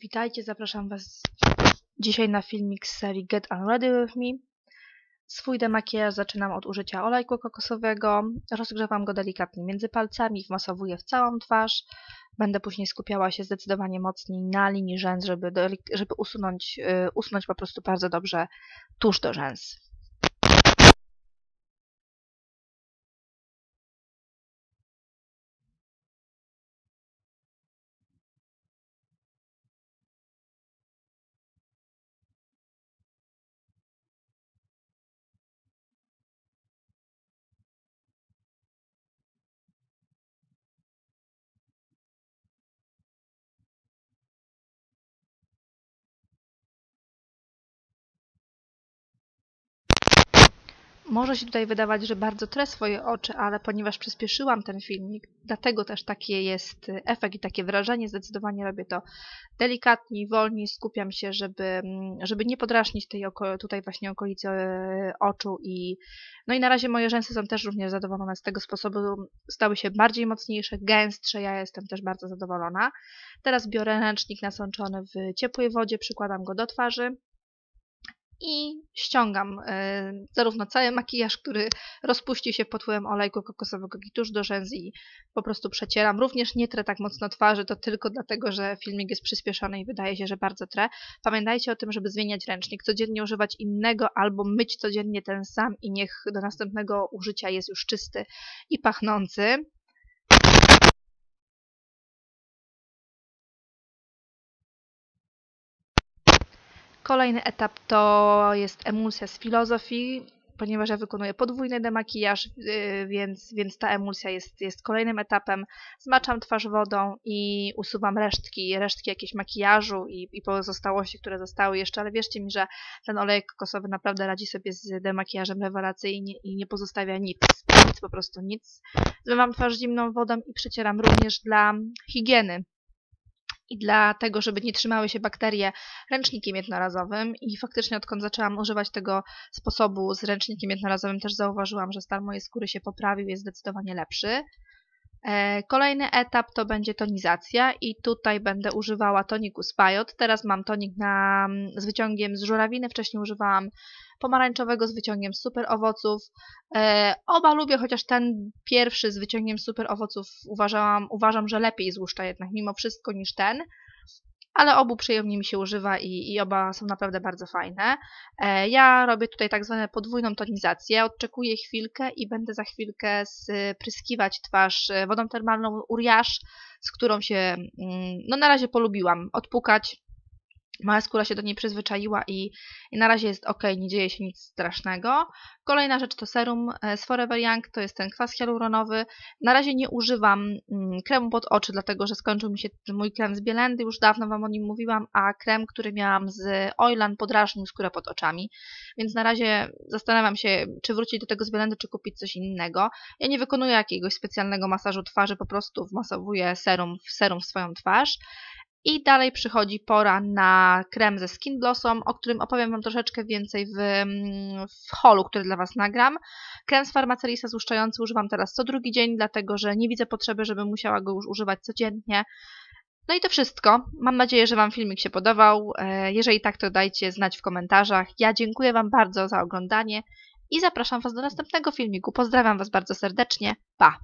Witajcie, zapraszam Was dzisiaj na filmik z serii Get Unready With Me. Swój demakijaż zaczynam od użycia olejku kokosowego, rozgrzewam go delikatnie między palcami, wmasowuję w całą twarz. Będę później skupiała się zdecydowanie mocniej na linii rzęs, żeby, żeby usunąć, yy, usunąć po prostu bardzo dobrze tusz do rzęs. Może się tutaj wydawać, że bardzo trę swoje oczy, ale ponieważ przyspieszyłam ten filmik, dlatego też taki jest efekt i takie wrażenie. Zdecydowanie robię to delikatniej, wolniej, skupiam się, żeby, żeby nie podrażnić tej tutaj właśnie okolicy e, oczu i no i na razie moje rzęsy są też również zadowolone z tego sposobu. Stały się bardziej mocniejsze, gęstsze, ja jestem też bardzo zadowolona. Teraz biorę ręcznik nasączony w ciepłej wodzie, przykładam go do twarzy i ściągam e, zarówno cały makijaż, który rozpuści się pod wpływem olejku kokosowego i tuż do rzęs i po prostu przecieram. Również nie trę tak mocno twarzy, to tylko dlatego, że filmik jest przyspieszony i wydaje się, że bardzo trę. Pamiętajcie o tym, żeby zmieniać ręcznik, codziennie używać innego albo myć codziennie ten sam i niech do następnego użycia jest już czysty i pachnący. Kolejny etap to jest emulsja z filozofii, ponieważ ja wykonuję podwójny demakijaż, y, więc, więc ta emulsja jest, jest kolejnym etapem. Zmaczam twarz wodą i usuwam resztki, resztki jakiegoś makijażu i, i pozostałości, które zostały jeszcze, ale wierzcie mi, że ten olejek kokosowy naprawdę radzi sobie z demakijażem rewelacyjnie i nie pozostawia nic, nic po prostu nic. Zmywam twarz zimną wodą i przecieram również dla higieny i dla tego, żeby nie trzymały się bakterie ręcznikiem jednorazowym i faktycznie odkąd zaczęłam używać tego sposobu z ręcznikiem jednorazowym też zauważyłam, że stan mojej skóry się poprawił, jest zdecydowanie lepszy. E, kolejny etap to będzie tonizacja i tutaj będę używała toniku Spajot. Teraz mam tonik na, z wyciągiem z żurawiny, wcześniej używałam pomarańczowego z wyciągiem super owoców. E, oba lubię, chociaż ten pierwszy z wyciągiem super owoców uważałam, uważam, że lepiej złuszcza jednak mimo wszystko niż ten ale obu przyjemnie mi się używa i, i oba są naprawdę bardzo fajne. E, ja robię tutaj tak zwaną podwójną tonizację, odczekuję chwilkę i będę za chwilkę spryskiwać twarz e, wodą termalną Uriaż, z którą się mm, no na razie polubiłam. Odpukać, Moja skóra się do niej przyzwyczaiła i, i, na razie jest ok, nie dzieje się nic strasznego. Kolejna rzecz to serum e, z Forever Young, to jest ten kwas hialuronowy. Na razie nie używam mm, kremu pod oczy, dlatego że skończył mi się mój krem z Bielendy, już dawno Wam o nim mówiłam, a krem, który miałam z Oilan podrażnił skórę pod oczami. Więc na razie zastanawiam się, czy wrócić do tego z Bielendy, czy kupić coś innego. Ja nie wykonuję jakiegoś specjalnego masażu twarzy, po prostu wmasowuję serum serum w swoją twarz. I dalej przychodzi pora na krem ze Skin Blossom, o którym opowiem Wam troszeczkę więcej w, mm, w holu, który dla Was nagram. Krem z Farmacelisa złuszczający używam teraz co drugi dzień, dlatego że nie widzę potrzeby, żeby musiała go już używać codziennie. No i to wszystko. Mam nadzieję, że Wam filmik się podobał. E, jeżeli tak, to dajcie znać w komentarzach. Ja dziękuję Wam bardzo za oglądanie i zapraszam Was do następnego filmiku. Pozdrawiam Was bardzo serdecznie. Pa!